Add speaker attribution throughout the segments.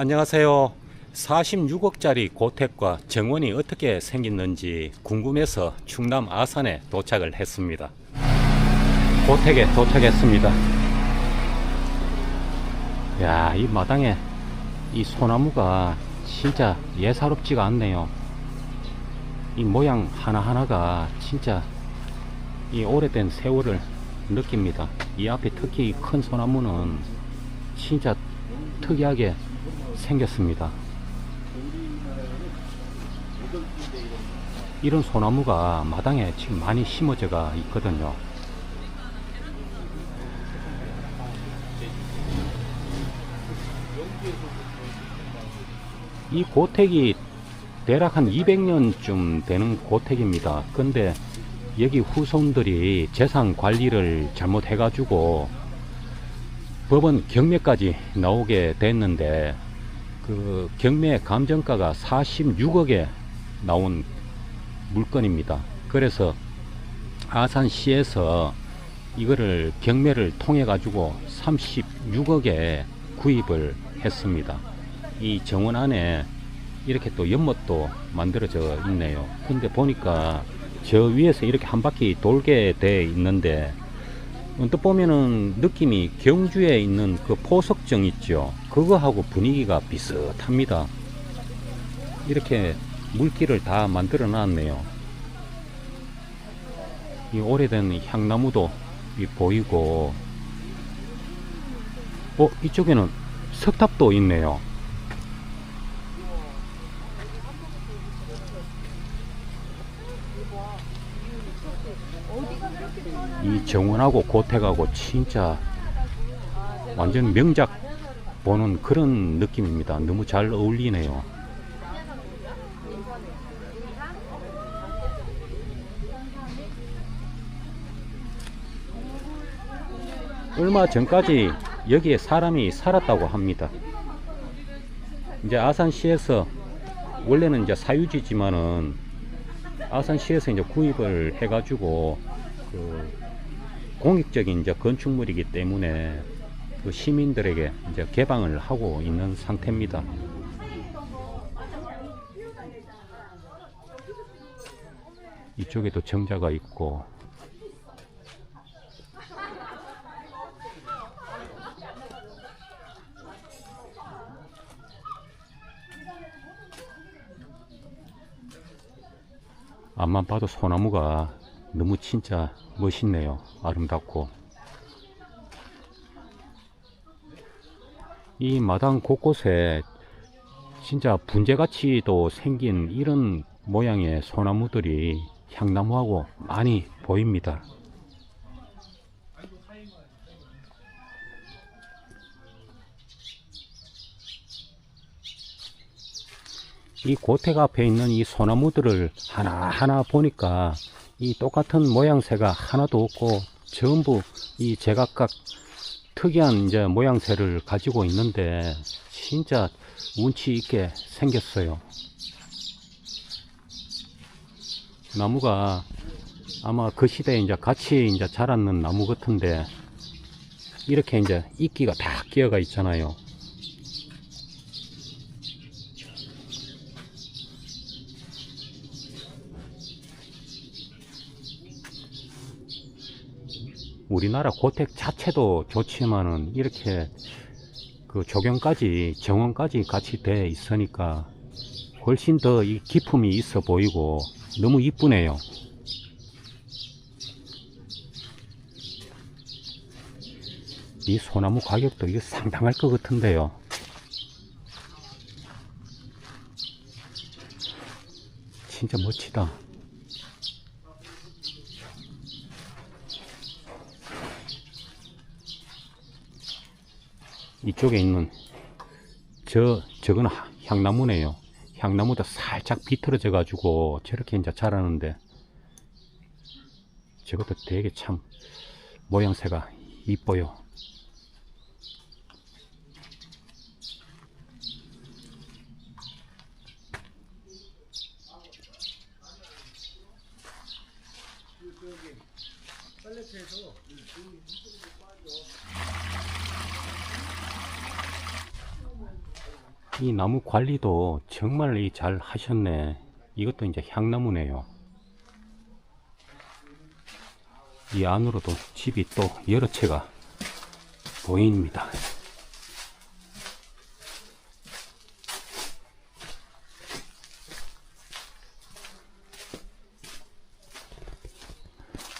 Speaker 1: 안녕하세요. 46억짜리 고택과 정원이 어떻게 생겼는지 궁금해서 충남 아산에 도착을 했습니다. 고택에 도착했습니다. 야, 이 마당에 이 소나무가 진짜 예사롭지가 않네요. 이 모양 하나하나가 진짜 이 오래된 세월을 느낍니다. 이 앞에 특히 큰 소나무는 진짜 특이하게 생겼습니다. 이런 소나무가 마당에 지금 많이 심어져가 있거든요. 이 고택이 대략 한 200년쯤 되는 고택입니다. 근데 여기 후손들이 재산 관리를 잘못해가지고 법원 경매까지 나오게 됐는데 그 경매 감정가가 46억에 나온 물건입니다. 그래서 아산시에서 이거를 경매를 통해 가지고 36억에 구입을 했습니다. 이 정원 안에 이렇게 또 연못도 만들어져 있네요. 근데 보니까 저 위에서 이렇게 한 바퀴 돌게 돼 있는데 언뜻 보면은 느낌이 경주에 있는 그 포석정 있죠. 그거하고 분위기가 비슷합니다. 이렇게 물길을 다 만들어 놨네요. 이 오래된 향나무도 이 보이고, 어, 이쪽에는 석탑도 있네요. 이 정원하고 고택하고 진짜 완전 명작 보는 그런 느낌입니다. 너무 잘 어울리네요. 얼마 전까지 여기에 사람이 살았다고 합니다. 이제 아산시에서 원래는 이제 사유지지만은 아산시에서 이제 구입을 해가지고 그 공익적인 이제 건축물이기 때문에 그 시민들에게 이제 개방을 하고 있는 상태입니다. 이쪽에도 정자가 있고 앞만 봐도 소나무가 너무 진짜 멋있네요. 아름답고. 이 마당 곳곳에 진짜 분재같이도 생긴 이런 모양의 소나무들이 향나무하고 많이 보입니다. 이 고택 앞에 있는 이 소나무들을 하나하나 보니까 이 똑같은 모양새가 하나도 없고 전부 이 제각각 특이한 이제 모양새를 가지고 있는데 진짜 운치 있게 생겼어요. 나무가 아마 그 시대에 이제 같이 이제 자랐는 나무 같은데 이렇게 이제 이끼가 다 끼어가 있잖아요. 우리나라 고택 자체도 좋지만은 이렇게 그 조경까지 정원까지 같이 돼 있으니까 훨씬 더 이 기품이 있어 보이고 너무 이쁘네요. 이 소나무 가격도 이게 상당할 것 같은데요. 진짜 멋지다. 이쪽에 있는 저 저건 하- 향나무네요. 향나무도 살짝 비틀어져 가지고 저렇게 이제 자라는데 저것도 되게 참 모양새가 이뻐요. 이 나무 관리도 정말 이잘 하셨네. 이것도 이제 향나무네요. 이 안으로도 집이 또 여러 채가 보입니다.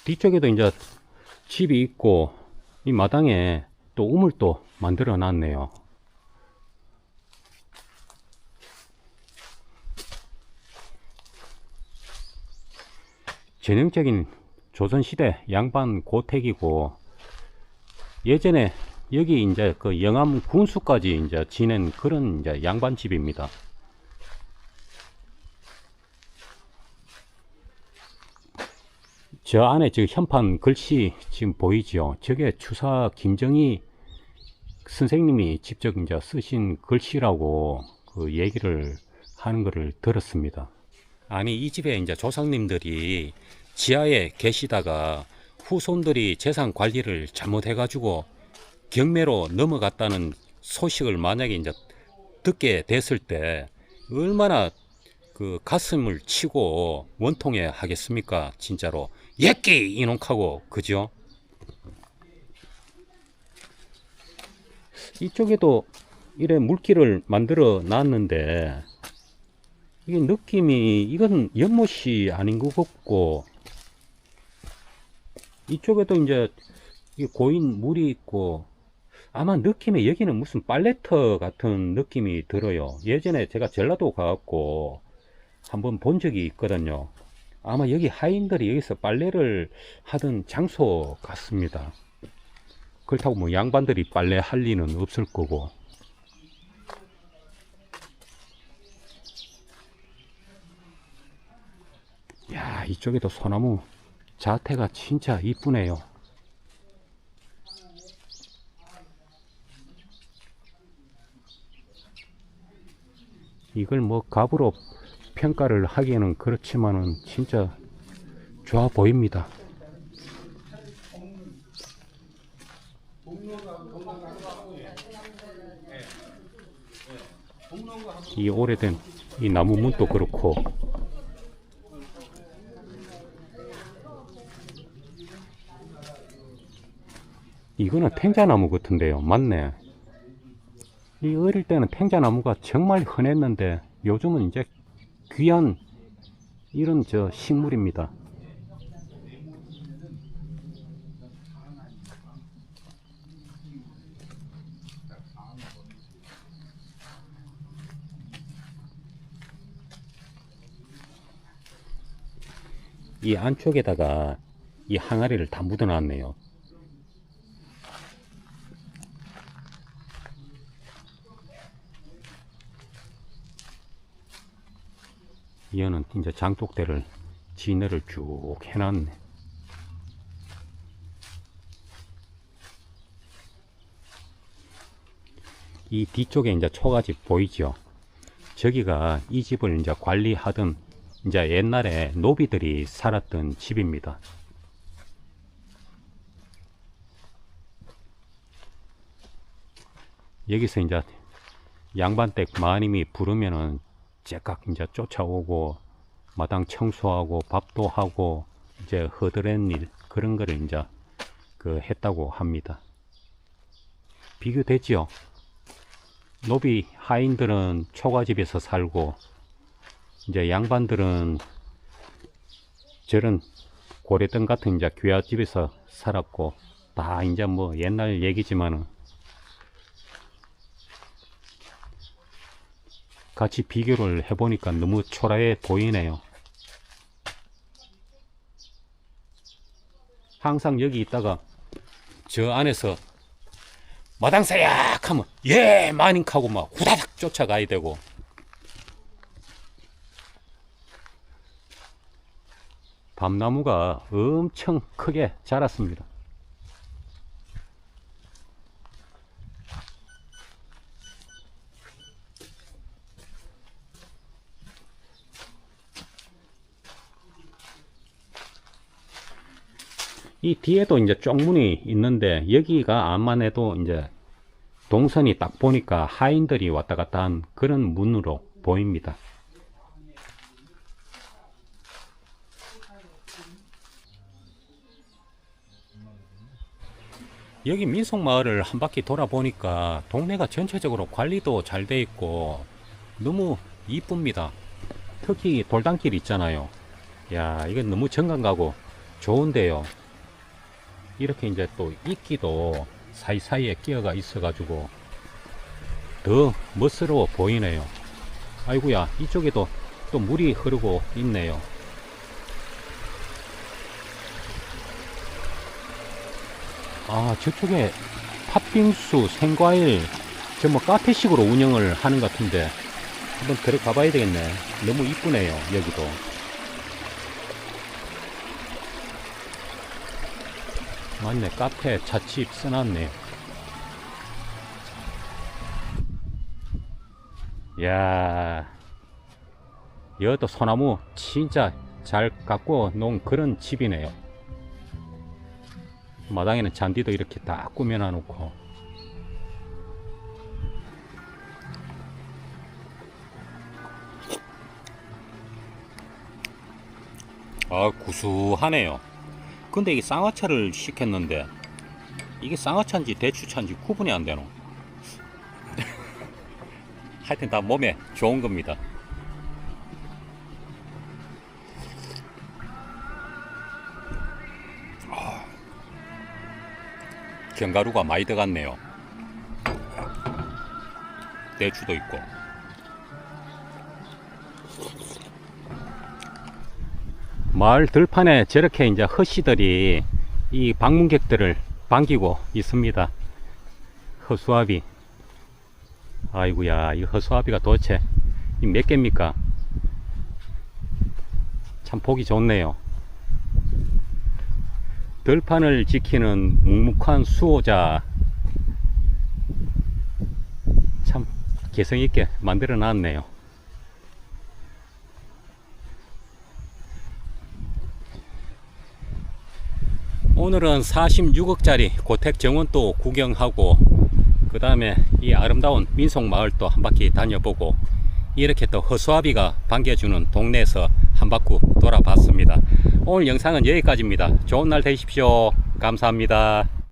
Speaker 1: 뒤쪽에도 이제 집이 있고 이 마당에 또 우물도 만들어 놨네요. 전형적인 조선시대 양반 고택이고 예전에 여기 이제 그 영암 군수까지 이제 지낸 그런 이제 양반집입니다. 저 안에 지금 현판 글씨 지금 보이죠? 저게 추사 김정희 선생님이 직접 이제 쓰신 글씨라고 그 얘기를 하는 것을 들었습니다. 아니 이 집에 이제 조상님들이 지하에 계시다가 후손들이 재산 관리를 잘못해가지고 경매로 넘어갔다는 소식을 만약에 이제 듣게 됐을 때 얼마나 그 가슴을 치고 원통해 하겠습니까? 진짜로 예끼 이놈하고 그죠? 이쪽에도 이래 물길을 만들어 놨는데 이게 느낌이 이건 연못이 아닌 것 같고 이쪽에도 이제 이 고인 물이 있고 아마 느낌이 여기는 무슨 빨래터 같은 느낌이 들어요. 예전에 제가 전라도 가갖고 한번 본 적이 있거든요. 아마 여기 하인들이 여기서 빨래를 하던 장소 같습니다. 그렇다고 뭐 양반들이 빨래 할 리는 없을 거고. 야, 이쪽에도 소나무 자태가 진짜 이쁘네요. 이걸 뭐 갑으로 평가를 하기에는 그렇지만은 진짜 좋아 보입니다. 이 오래된 이 나무 문도 그렇고 이거는 팽자나무 같은데요. 맞네. 이 어릴 때는 팽자나무가 정말 흔했는데 요즘은 이제 귀한 이런 저 식물입니다. 이 안쪽에다가 이 항아리를 다 묻어 놨네요. 이거는 이제 장독대를 진해를 쭉 해놨네. 이 뒤쪽에 이제 초가집 보이죠? 저기가 이 집을 이제 관리하던 이제 옛날에 노비들이 살았던 집입니다. 여기서 이제 양반댁 마님이 부르면은 째깍 이제 쫓아오고 마당 청소하고 밥도 하고 이제 허드렛 일 그런 거를 이제 그 했다고 합니다. 비교되지요? 노비 하인들은 초가집에서 살고 이제 양반들은 저런 고래등 같은 이제 귀화집에서 살았고 다 이제 뭐 옛날 얘기지만은 같이 비교를 해보니까 너무 초라해 보이네요. 항상 여기 있다가 저 안에서 마당사약 하면 예 마닝하고 막 후다닥 쫓아가야 되고 밤나무가 엄청 크게 자랐습니다. 이 뒤에도 이제 쪽문이 있는데 여기가 암만 해도 이제 동선이 딱 보니까 하인들이 왔다 갔다 한 그런 문으로 보입니다. 여기 민속마을을 한 바퀴 돌아보니까 동네가 전체적으로 관리도 잘 돼 있고 너무 이쁩니다. 특히 돌담길 있잖아요. 야, 이건 너무 정감 가고 좋은데요. 이렇게 이제 또 이끼도 사이사이에 끼어가 있어 가지고 더 멋스러워 보이네요. 아이구야, 이쪽에도 또 물이 흐르고 있네요. 아, 저쪽에 팥빙수, 생과일, 저 뭐 카페식으로 운영을 하는 것 같은데 한번 들어가 봐야 되겠네. 너무 이쁘네요, 여기도. 맞네, 카페 찻집 써놨네. 야 여기도 소나무 진짜 잘 갖고 놓은 그런 집이네요. 마당에는 잔디도 이렇게 딱 꾸며놔 놓고. 아, 구수하네요. 근데 이게 쌍화차를 시켰는데, 이게 쌍화차인지 대추차인지 구분이 안 되노. 하여튼 다 몸에 좋은 겁니다. 아, 견가루가 많이 들어갔네요. 대추도 있고. 마을 들판에 저렇게 이제 허씨들이 이 방문객들을 반기고 있습니다. 허수아비. 아이구야, 이 허수아비가 도대체 이몇 개입니까? 참 보기 좋네요. 들판을 지키는 묵묵한 수호자. 참 개성있게 만들어 놨네요. 오늘은 46억짜리 고택 정원도 구경하고 그 다음에 이 아름다운 민속 마을도 한 바퀴 다녀보고 이렇게 또 허수아비가 반겨주는 동네에서 한 바퀴 돌아봤습니다. 오늘 영상은 여기까지입니다. 좋은 날 되십시오. 감사합니다.